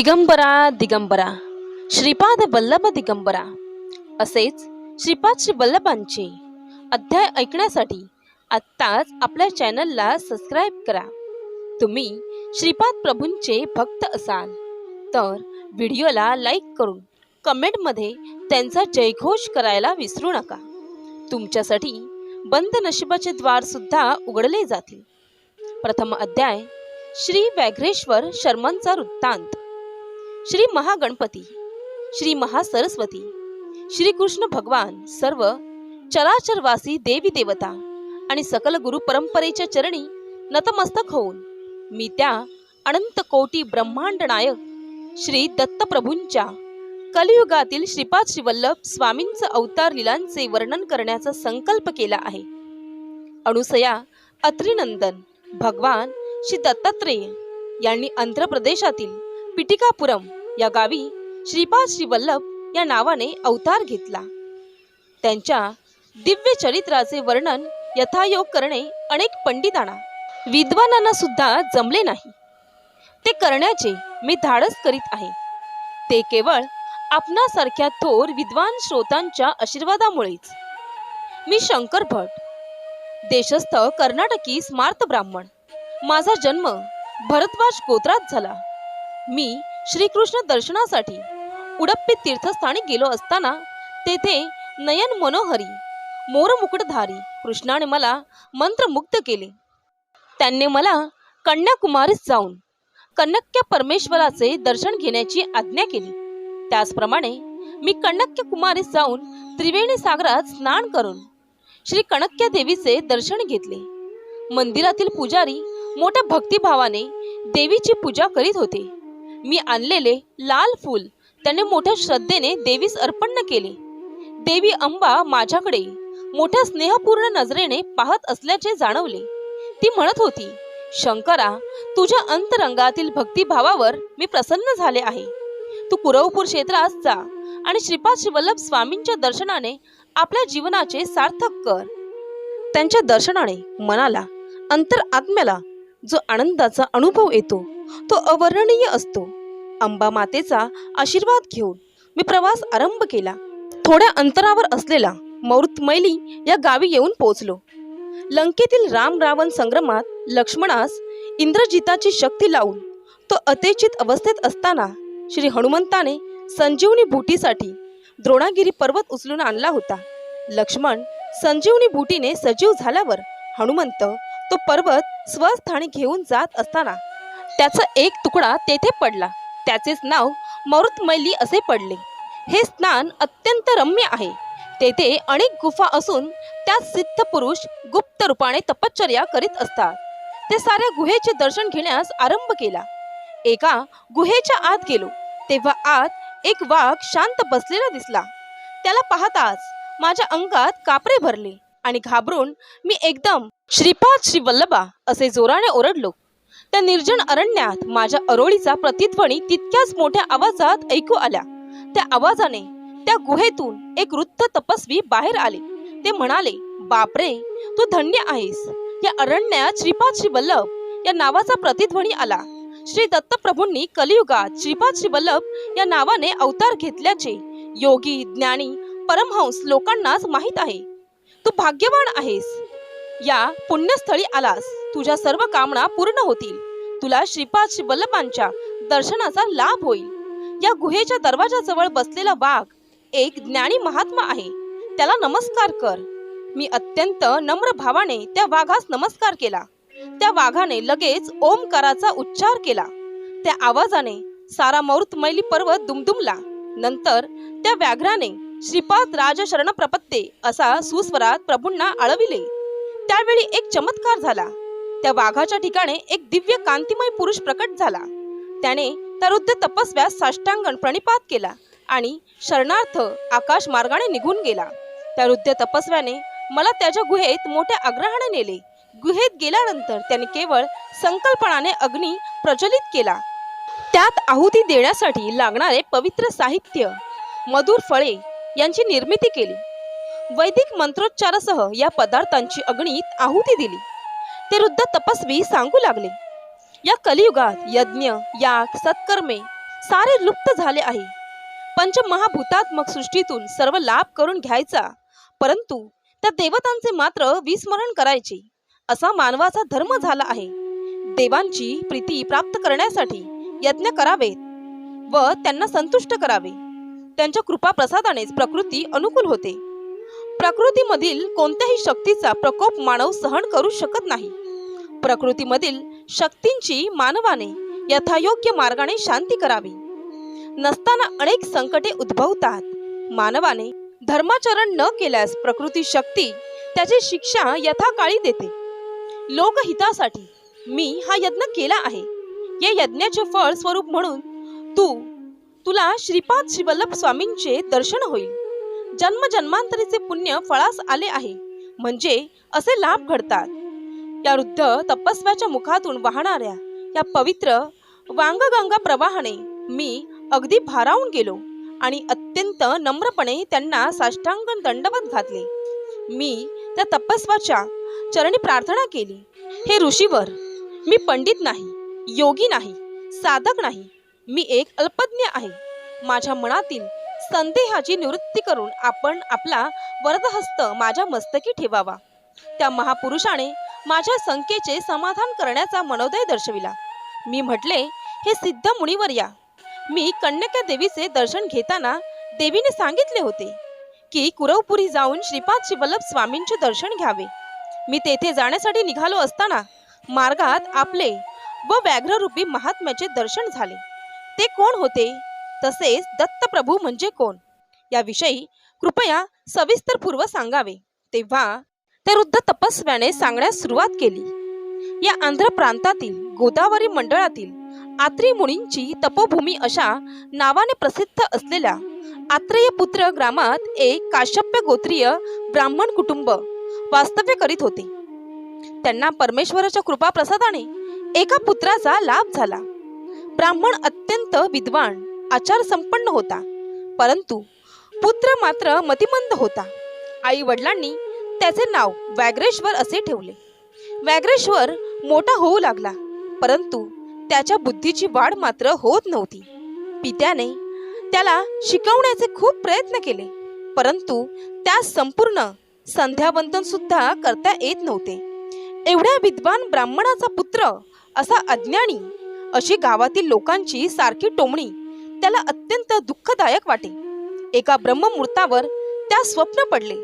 दिगंबरा दिगंबरा. श्रीपाद वल्लभ दिगंबरा. असेच श्रीपाद श्री वल्लभांचे अध्याय ऐकण्यासाठी आत्ताच आपल्या चॅनलला सबस्क्राईब करा. तुम्ही श्रीपाद प्रभूंचे भक्त असाल तर व्हिडिओला लाईक करून कमेंटमध्ये त्यांचा जयघोष करायला विसरू नका. तुमच्यासाठी बंद नशिबाचे द्वारसुद्धा उघडले जातील. प्रथम अध्याय श्री व्याघ्रेश्वर शर्मांचा वृत्तांत. श्री महागणपती श्री महासरस्वती श्री कृष्ण भगवान सर्व चराचरवासी देवी देवता आणि सकल गुरु परंपरेच्या चरणी नतमस्तक होऊन मी त्या अनंत कोटी ब्रह्मांड नायक श्री दत्तप्रभूंच्या कलियुगातील श्रीपाद श्रीवल्लभ स्वामींचं अवतार लीलांचे वर्णन करण्याचा संकल्प केला आहे. अनुसया अत्रिनंदन भगवान श्री दत्तात्रेय यांनी आंध्र प्रदेशातील पिटिकापुरम या गावी श्रीपाद श्रीवल्लभ या नावाने अवतार घेतला. त्यांच्या दिव्य चरित्राचे वर्णन यथायोग करणे अनेक पंडितांना विद्वानांना सुद्धा जमले नाही. ते करण्याचे मी धाडस करीत आहे. ते केवळ आपणासारख्या थोर विद्वान श्रोतांच्या आशीर्वादामुळेच. मी शंकर भट देशस्थ कर्नाटकी स्मार्त ब्राह्मण. माझा जन्म भरद्वाज गोत्रात झाला. मी श्रीकृष्ण दर्शनासाठी उडप्पी तीर्थस्थानी गेलो असताना तेथे नयन मनोहरी मोरमुकुटधारी कृष्णाने मला मंत्रमुग्ध केले. त्यांनी मला कन्याकुमारीस जाऊन कन्यक्या परमेश्वराचे दर्शन घेण्याची आज्ञा केली. त्याचप्रमाणे मी कन्यक्या कुमारीस जाऊन त्रिवेणी सागरात स्नान करून श्री कणक्या देवीचे दर्शन घेतले. मंदिरातील पुजारी मोठ्या भक्तिभावाने देवीची पूजा करीत होते. मी आणलेले लाल फूल त्याने मोठ्या श्रद्धेने देवीस अर्पण केले. देवी अंबा माझ्याकडे मोठ्या स्नेहपूर्ण नजरेने पाहत असल्याचे जाणवले. ती म्हणत होती शंकरा तुझ्या अंतरंगातील भक्तिभावावर मी प्रसन्न झाले आहे. तू कुरवपूर क्षेत्रात जा आणि श्रीपाद श्रीवल्लभ स्वामींच्या दर्शनाने आपल्या जीवनाचे सार्थक कर. त्यांच्या दर्शनाने मनाला अंतर आत्म्याला जो आनंदाचा अनुभव येतो तो अवर्णनीय असतो. अंबा मातेचा आशीर्वाद घेऊन मी प्रवास आरंभ केला. थोड्या अंतरावर असलेला मैली या गावी येऊन पोहोचलो. लंकेतील राम रावण संग्रामात लक्ष्मणास इंद्रजिताची शक्ती लावून तो अतेचित अवस्थेत असताना श्री हनुमंताने संजीवनी बुटीसाठी द्रोणागिरी पर्वत उचलून आणला होता. लक्ष्मण संजीवनी बुटीने सजीव झाल्यावर हनुमंत तो पर्वत स्वस्थानी घेऊन जात असताना त्याचा एक तुकडा तेथे पडला. त्याचेच नाव मरुतमैली असे पडले. हे स्नान अत्यंत रम्य आहे. तेथे अनेक गुफा असून त्यात सिद्ध पुरुष गुप्त रूपाने तपश्चर्या करीत असतात. ते साऱ्या गुहेचे दर्शन घेण्यास आरंभ केला. एका गुहेच्या आत गेलो. तेव्हा आत एक वाघ शांत बसलेला दिसला. त्याला पाहताच माझ्या अंगात कापरे भरले. आणि घाबरून मी एकदम श्रीपाद श्री वल्लभा असे जोराने ओरडलो. त्या निर्जन अरण्यात माझ्या अरोळीचा प्रतिध्वनी तितक्याच मोठ्या आवाजात ऐकू आल्या. त्या आवाजाने त्या गुहेतून एक वृद्ध तपस्वी बाहेर आले. ते म्हणाले बापरे तू धन्य आहेस. या अरण्यात श्रीपाद श्री वल्लभ या नावाचा प्रतिध्वनी आला. श्री दत्तप्रभूंनी कलियुगात श्रीपाद श्री वल्लभ या नावाने अवतार घेतल्याचे योगी ज्ञानी परमहंस लोकांनाच माहीत आहे. तू भाग्यवान आहेस. या पुण्यस्थळी आलास. तुझ्या सर्व कामना पूर्ण होतील. तुला श्रीपाद श्री वल्लभांच्या दर्शनाचा लाभ होईल. या गुहेच्या दरवाजाजवळ बसलेला वाघ एक ज्ञानी महात्मा आहे. त्याला नमस्कार कर. मी अत्यंत नम्र भावाने त्या वाघास नमस्कार केला. त्या वाघाने लगेच ओमकाराचा उच्चार केला. त्या आवाजाने सारा मैली पर्वत दुमदुमला. नंतर त्या व्याघ्राने श्रीपाद राजशरण प्रपत्ते असा सुस्वरात प्रभूंना आळविले. त्यावेळी एक चमत्कार झाला. त्या वाघाच्या ठिकाणी एक दिव्य कांतिमय पुरुष प्रकट झाला. त्याने त्या वृद्ध तपस्व्यास साष्टांगण प्रणिपात केला आणि शरणार्थ आकाश मार्गाने निघून गेला. त्या वृद्ध तपस्व्याने मला त्याच्या गुहेत मोठ्या आग्रहाने नेले. गुहेत गेल्यानंतर त्याने केवळ संकल्पनाने अग्नी प्रज्वलित केला. त्यात आहुती देण्यासाठी लागणारे पवित्र साहित्य मधुर फळे यांची निर्मिती केली. वैदिक मंत्रोच्चारासह या पदार्थांची अग्नीत आहुती दिली. ते वृद्ध तपस्वी सांगू लागले या कलियुगात यज्ञ याग सत्कर्मे सारे लुप्त झाले आहे. पंचमहाभूतात्मक सृष्टीतून सर्व लाभ करून घ्यायचा परंतु त्या देवतांचे मात्र विस्मरण करायचे. असा मानवाचा धर्म झाला आहे. देवांची प्रीती प्राप्त करण्यासाठी यज्ञ करावेत व त्यांना संतुष्ट करावे. त्यांच्या कृपा प्रसादानेच प्रकृती अनुकूल होते. प्रकृतीमधील कोणत्याही शक्तीचा प्रकोप मानव सहन करू शकत नाही. प्रकृतीमधील शक्तींची मानवाने यथायोग्य मार्गाने शांती करावी. नसताना अनेक संकटे उद्भवतात. मानवाने धर्माचरण न केल्यास प्रकृती शक्ती त्याची शिक्षा यथाकाळी देते. लोकहितासाठी मी हा यज्ञ केला आहे. या यज्ञाचे फळ स्वरूप म्हणून तू तुला श्रीपाद श्रीवल्लभ स्वामींचे दर्शन होईल. जन्म जन्मांतरीचे पुण्य फळास आले आहे. म्हणजे असे लाभ घडतात. या वृद्ध तपस्व्याच्या मुखातून वाहणाऱ्या या पवित्र वांगगंगा प्रवाहाने मी अगदी भारावून गेलो आणि अत्यंत नम्रपणे त्यांना साष्टांग दंडवत घातले. मी त्या तपस्वाच्या चरणी प्रार्थना केली. हे ऋषीवर मी पंडित नाही योगी नाही साधक नाही मी एक अल्पज्ञ आहे. माझ्या मनातील संदेहाची निवृत्ती करून आपण आपला वरदहस्त माझ्या मस्तकी ठेवावा. त्या महापुरुषाने माझ्या संख्येचे समाधान करण्याचा मनोदय दर्शविला. मी म्हटले हे सिद्ध मुनिवर या. मी कन्यका देवीचे दर्शन घेताना देवीने सांगितले होते की कुरवपुरी जाऊन श्रीपाद शिवल्लभ स्वामींचे दर्शन घ्यावे. मी तेथे जाण्यासाठी निघालो असताना मार्गात आपले व व्याघ्ररूपी महात्म्याचे दर्शन झाले. ते कोण होते? तसेच दत्तप्रभू म्हणजे कोण? याविषयी कृपया सविस्तरपूर्व सांगावे. तेव्हा त्या वृद्ध तपस्व्याने सांगण्यास सुरुवात केली. या आंध्र प्रांतातील गोदावरी मंडळातील आत्री मुनींची तपोभूमी अशा नावाने प्रसिद्ध असलेल्या आत्रेयपुत्र ग्रामात एक काश्यप्य गोत्रीय ब्राह्मण कुटुंब वास्तव्य करीत होते. त्यांना परमेश्वराच्या कृपा प्रसादाने एका पुत्राचा लाभ झाला. ब्राह्मण अत्यंत विद्वान आचार संपन्न होता. परंतु पुत्र मात्र मतिमंद होता. आई वडिलांनी त्याचे नाव व्याघ्रेश्वर असे ठेवले. व्याघ्रेश्वर मोठा होऊ लागला परंतु त्याच्या बुद्धीची वाढ मात्र होत नव्हती. पित्याने त्याला शिकवण्याचे खूप प्रयत्न केले परंतु त्यास संपूर्ण संध्यावंदन सुद्धा करता येत नव्हते. एवढ्या विद्वान ब्राह्मणाचा पुत्र असा अज्ञानी अशी गावातील लोकांची सारखी टोमणी त्याला अत्यंत दुःखदायक वाटे. एका ब्रह्ममुहूर्तावर त्या स्वप्न पडले.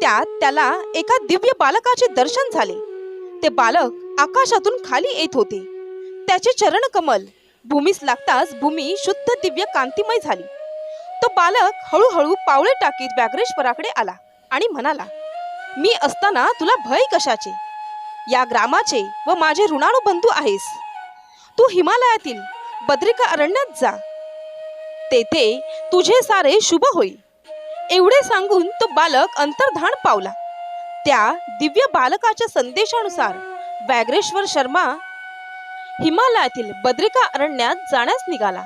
त्यात त्याला एका दिव्य बालकाचे दर्शन झाले. ते बालक आकाशातून खाली येत होते. त्याचे चरण कमल भूमीस लागताच भूमी शुद्ध दिव्य कांतिमय झाली. तो बालक हळूहळू पावले टाकीत व्याघ्रेश्वराकडे आला आणि म्हणाला मी असताना तुला भय कशाचे? या ग्रामाचे व माझे ऋणाणू बंधू आहेस. तू हिमालयातील बद्रिका अरण्यात जा. तेथे तुझे सारे शुभ होईल. एवढे सांगून तो बालक अंतर्धान पावला. त्या दिव्य बालकाच्या संदेशानुसार व्याघ्रेश्वर शर्मा हिमालयातील बद्रिका अरण्यात जाण्यास निघाला.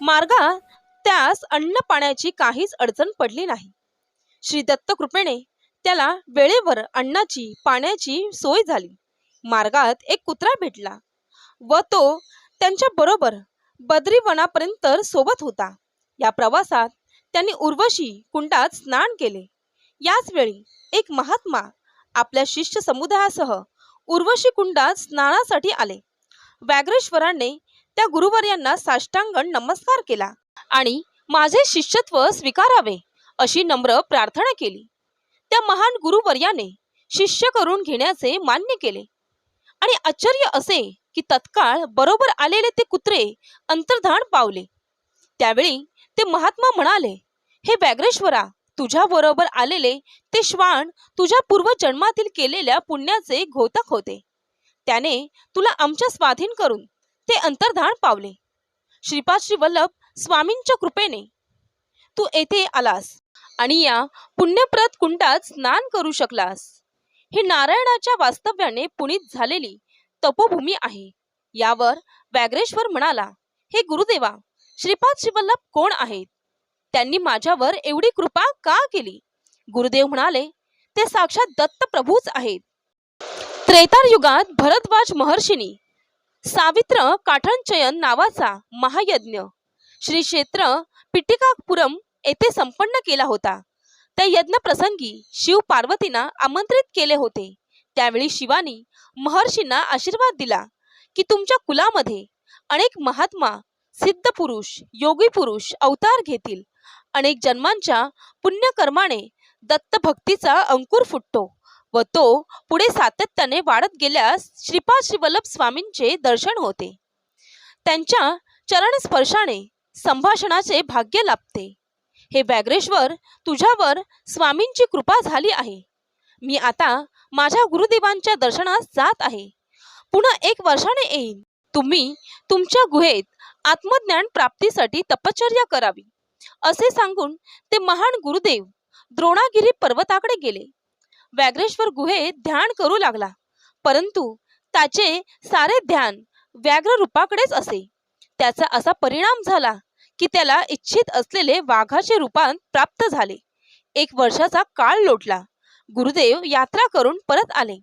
मार्गात त्यास अन्न पाण्याची काहीच अडचण पडली नाही. श्री दत्त कृपेने त्याला वेळेवर अन्नाची पाण्याची सोय झाली. मार्गात एक कुत्रा भेटला. व तो त्यांच्या बरोबर बद्रीवनापर्यंत सोबत होता. या प्रवासात त्यांनी उर्वशी कुंडात स्नान केले. याच वेळी एक महात्मा आपल्या शिष्य समुदायासह उर्वशी कुंडात स्नानासाठी आले. व्याघ्रेश्वराने त्या गुरुवर्यांना साष्टांगण नमस्कार केला आणि माझे शिष्यत्व स्वीकारावे अशी नम्र प्रार्थना केली. त्या महान गुरुवर्याने शिष्य करून घेण्याचे मान्य केले. आणि आश्चर्य असे की तत्काळ बरोबर आलेले ते कुत्रे अंतर्धान पावले. त्यावेळी ते महात्मा म्हणाले हे व्याघ्रेश्वरा तुझ्या बरोबर आलेले ते श्वान तुझ्या पूर्वजन्मातील केलेल्या पुण्याचे घोतक होते. त्याने तुला आमच्या स्वाधीन करून ते अंतर्धान पावले. श्रीपाद श्री वल्लभ स्वामींच्या कृपेने तू येथे आलास आणि या पुण्यप्रत कुंडात स्नान करू शकलास. ही नारायणाच्या वास्तव्याने पुनीत झालेली तपोभूमी आहे. यावर व्याघ्रेश्वर म्हणाला हे गुरुदेवा श्रीपाद शिवल्लभ कोण आहेत? त्यांनी माझ्यावर एवढी कृपा का केली? गुरुदेव म्हणाले ते साक्षात दत्त प्रभूच आहेत. त्रेतार युगात भरद्वाज महर्षीनी सावित्र काठणचयन नावाचा महायज्ञ श्री क्षेत्र पिटिकापुरम येथे संपन्न केला होता. त्या यज्ञ प्रसंगी शिव पार्वतींना आमंत्रित केले होते. त्यावेळी शिवानी महर्षींना आशीर्वाद दिला की तुमच्या कुलामध्ये अनेक महात्मा सिद्ध पुरुष योगी पुरुष अवतार घेतील. अनेक जन्मांच्या पुण्यकर्माने दत्तभक्तीचा अंकुर फुटतो व तो पुढे सातत्याने वाढत गेल्यास श्रीपाद श्रीवल्लभ स्वामींचे दर्शन होते. त्यांच्या चरण स्पर्शाने संभाषणाचे भाग्य लाभते. हे व्याघ्रेश्वर तुझ्यावर स्वामींची कृपा झाली आहे. मी आता माझ्या गुरुदेवांच्या दर्शनास जात आहे. पुन्हा एक वर्षाने येईन. तुम्ही तुमच्या गुहेत आत्मज्ञान प्राप्तीसाठी तपश्चर्या करावी. असे सांगून ते महान गुरुदेव द्रोणागिरी पर्वताकडे गेले. व्याघ्रेश्वर गुहेत ध्यान करू लागला परंतु त्याचे सारे ध्यान व्याघ्र रूपाकडेच असे. त्याचा असा परिणाम झाला की त्याला इच्छित असलेले वाघाचे रूपांत प्राप्त झाले. एक वर्षाचा काळ लोटला. गुरुदेव यात्रा करून परत आले.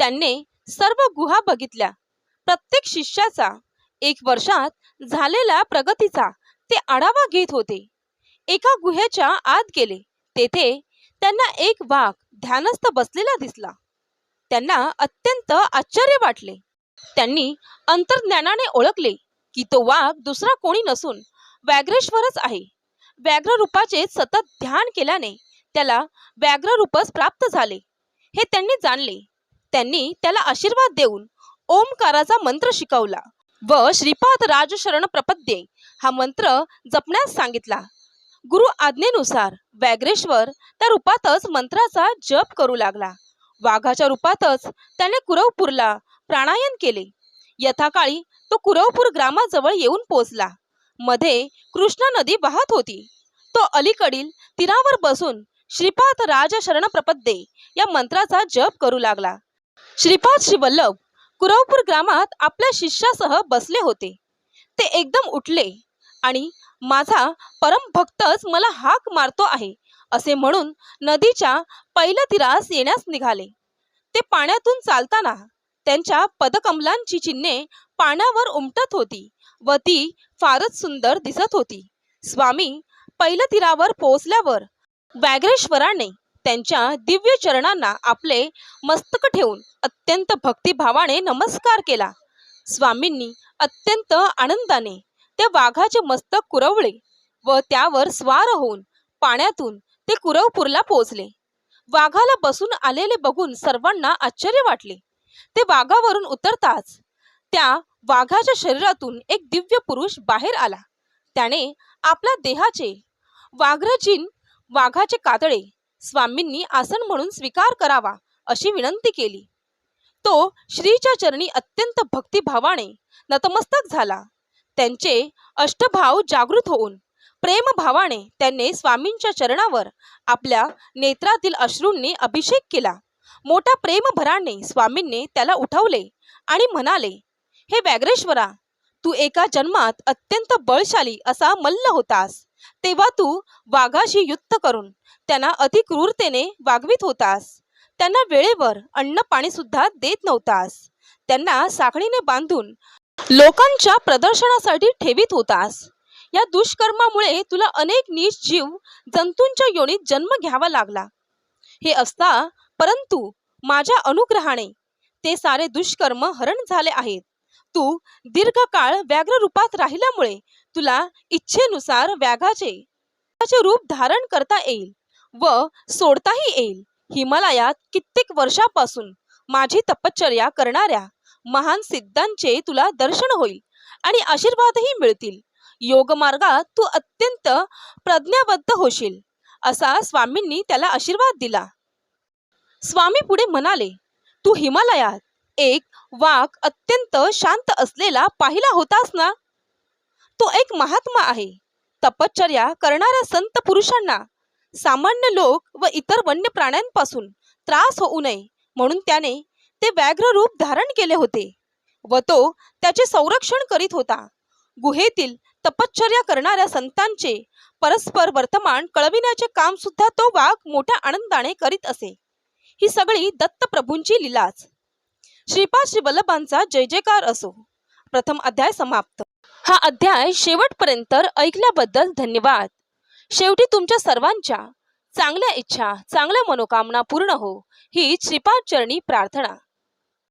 त्यांनी सर्व गुहा बघितल्या. प्रत्येक शिष्याचा एक वर्षात झालेल्या प्रगतीचा ते आढावा घेत होते. एका गुहेच्या आत गेले. तेथे त्यांना एक वाघ ध्यानस्थ बसलेला दिसला. त्यांना अत्यंत आश्चर्य वाटले. त्यांनी अंतर्ज्ञानाने ओळखले की तो वाघ दुसरा कोणी नसून व्याघ्रेश्वरच आहे. व्याघ्र रूपाचे सतत ध्यान केल्याने त्याला व्याघ्ररूपच प्राप्त झाले. हे त्यांनी जाणले. त्यांनी त्याला आशीर्वाद देऊन ओमकाराचा मंत्र शिकवला व श्रीपाद राजशरण प्रपद्ये हा मंत्र जपण्यास सांगितला. गुरु आज्ञेनुसार व्याघ्रेश्वर त्या रूपातच मंत्राचा जप करू लागला. वाघाच्या रूपातच त्याने कुरवपूरला प्राणायन केले. यथाकाळी तो कुरवपूर ग्रामाजवळ येऊन पोचला मध्ये कृष्णा नदी वाहत होती. तो अलीकडील तीरावर बसून श्रीपाद राज शरण प्रपद्ये या मंत्राचा जप करू लागला. श्रीपाद श्रीवल्लभ कुरवपूर ग्रामात आपल्या शिष्यासह बसले होते. ते एकदम उठले आणि माझा परमभक्तच मला हाक मारतो आहे असे म्हणून नदीच्या पहिल्या तीरास येण्यास निघाले. ते पाण्यातून चालताना त्यांच्या पदकमलांची चिन्हे पाण्यावर उमटत होती व ती फारच सुंदर दिसत होती. स्वामी पहिल्या तीरावर पोहोचल्यावर व्याघ्रेश्वराने त्यांच्या दिव्य चरणांना आपले मस्तक ठेवून अत्यंत भक्तिभावाने नमस्कार केला. स्वामींनी अत्यंत आनंदाने त्या वाघाचे मस्तक कुरवळे व त्यावर स्वार होऊन पाण्यातून ते कुरवपूरला पोहोचले. वाघाला बसून आलेले बघून सर्वांना आश्चर्य वाटले. ते वाघावरून उतरताच त्या वाघाच्या शरीरातून एक दिव्य पुरुष बाहेर आला. त्याने आपल्या देहाचे वाघ्रचिन वाघाचे कातळे स्वामींनी आसन म्हणून स्वीकार करावा अशी विनंती केली. तो श्रीच्या चरणी अत्यंत भक्तिभावाने नतमस्तक झाला. त्यांचे अष्टभाव जागृत होऊन प्रेमभावाने त्यांनी स्वामींच्या चरणावर आपल्या नेत्रातील अश्रूंनी अभिषेक केला. मोठ्या प्रेमभराने स्वामींनी त्याला उठवले आणि म्हणाले हे व्याघ्रेश्वरा तू एका जन्मात अत्यंत बळशाली असा मल्ल होतास. तेव्हा तू वाघाशी युद्ध करून त्यांना अतिक्रूरतेने वागवित होतास. त्यांना वेळेवर अन्न पाणी सुद्धा देत नव्हतास. त्यांना साखळीने बांधून लोकांच्या प्रदर्शनासाठी ठेवीत होतास. या दुष्कर्मामुळे तुला अनेक नीच जीव जंतूंच्या योनीत जन्म घ्यावा लागला. हे असता परंतु माझ्या अनुग्रहाने ते सारे दुष्कर्म हरण झाले आहेत. तू दीर्घकाळ व्याघ्र रूपात राहिल्यामुळे तुला इच्छेनुसार व्याघाचे रूप धारण करता येईल व सोडताही येईल. हिमालयात कित्येक वर्षापासून माझी तपश्चर्या करणाऱ्या महान सिद्धांचे तुला दर्शन होईल आणि आशीर्वादही मिळतील. योगमार्गात तू अत्यंत प्रज्ञाबद्ध होशील असा स्वामींनी त्याला आशीर्वाद दिला. स्वामी पुढे म्हणाले तू हिमालयात एक वाघ अत्यंत शांत असलेला पाहिला होतास ना? तो एक महात्मा आहे. तपश्चर्या करणाऱ्या संत पुरुषांना सामान्य लोक व इतर वन्य प्राण्यांपासून त्रास होऊ नये म्हणून त्याने ते व्याघ्र रूप धारण केले होते व तो त्याचे संरक्षण करीत होता. गुहेतील तपश्चर्या करणाऱ्या संतांचे परस्पर वर्तमान कळविण्याचे काम सुद्धा तो वाघ मोठ्या आनंदाने करीत असे. ही सगळी दत्तप्रभूंची लिलाच. श्रीपाद श्री वल्लभांचा जय जयकार असो. प्रथम अध्याय समाप्त. हा अध्याय शेवटपर्यंत ऐकल्याबद्दल धन्यवाद. शेवटी तुमच्या सर्वांच्या चांगल्या इच्छा चांगल्या मनोकामना पूर्ण हो. ही श्रीपाद चरणी प्रार्थना.